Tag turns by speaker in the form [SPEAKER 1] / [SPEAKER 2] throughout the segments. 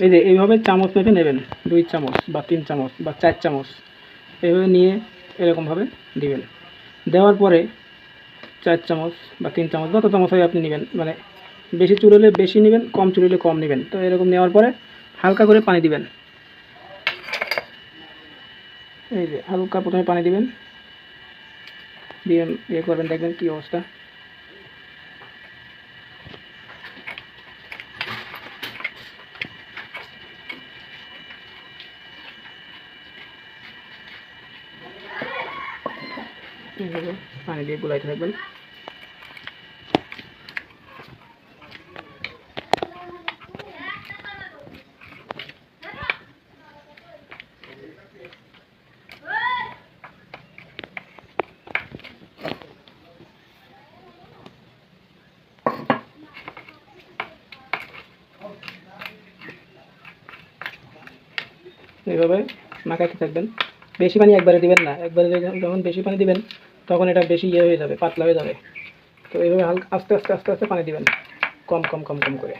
[SPEAKER 1] এই যে এইভাবে চামচ মেপে নেবেন, দুই চামচ বা তিন চামচ বা চার চামচ, এইভাবে নিয়ে এরকমভাবে দিবেন। দেওয়ার পরে চার চামচ বা তিন চামচ, যত চামচ হয় আপনি নেবেন। মানে বেশি চুল হলে বেশি নেবেন, কম চুল হলে কম নেবেন। তো এরকম নেওয়ার পরে হালকা করে পানি দিবেন। এই যে হালকা প্রথমে পানি দিবেন। দিয়ে ইয়ে করবেন, দেখবেন কী অবস্থা। এইভাবে পানি দিয়ে গুলাইতে থাকবেন। এইভাবে মাখাতে থাকবেন। বেশি পানি একবারে দিবেন না। একবারে যখন বেশি পানি দিবেন তখন এটা বেশি ইয়ে হয়ে যাবে, পাতলা হয়ে যাবে। তো এইভাবে হালকা আস্তে আস্তে আস্তে আস্তে পানি দিবেন। কম কম কম কম করে।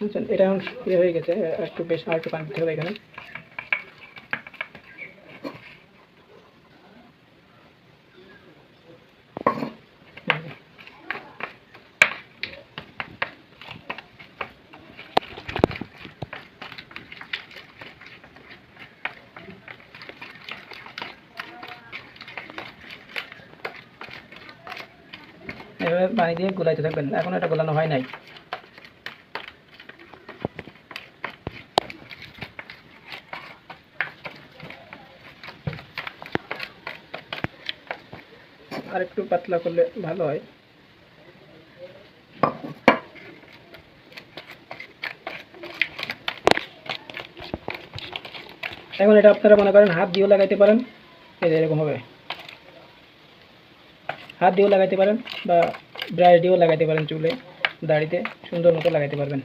[SPEAKER 1] বুঝছেন? এটা এখন ইয়ে হয়ে গেছে, একটু বেশ, আর একটু পানি দিতে হবে এখানে। এভাবে পানি দিয়ে গুলাইতে থাকবেন। এখন এটা গোলানো হয় নাই। আর একটু পাতলা করলে ভালো হয়। এখন এটা আপনারা মনে করেন হাত দিয়েও লাগাইতে পারেন, এই এরকম হবে। হাত দিয়েও লাগাইতে পারেন বা ব্রাশ দিয়েও লাগাইতে পারেন চুলে, দাড়িতে, সুন্দর মতো লাগাইতে পারবেন।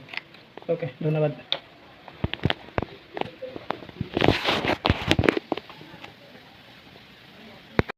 [SPEAKER 1] ওকে, ধন্যবাদ।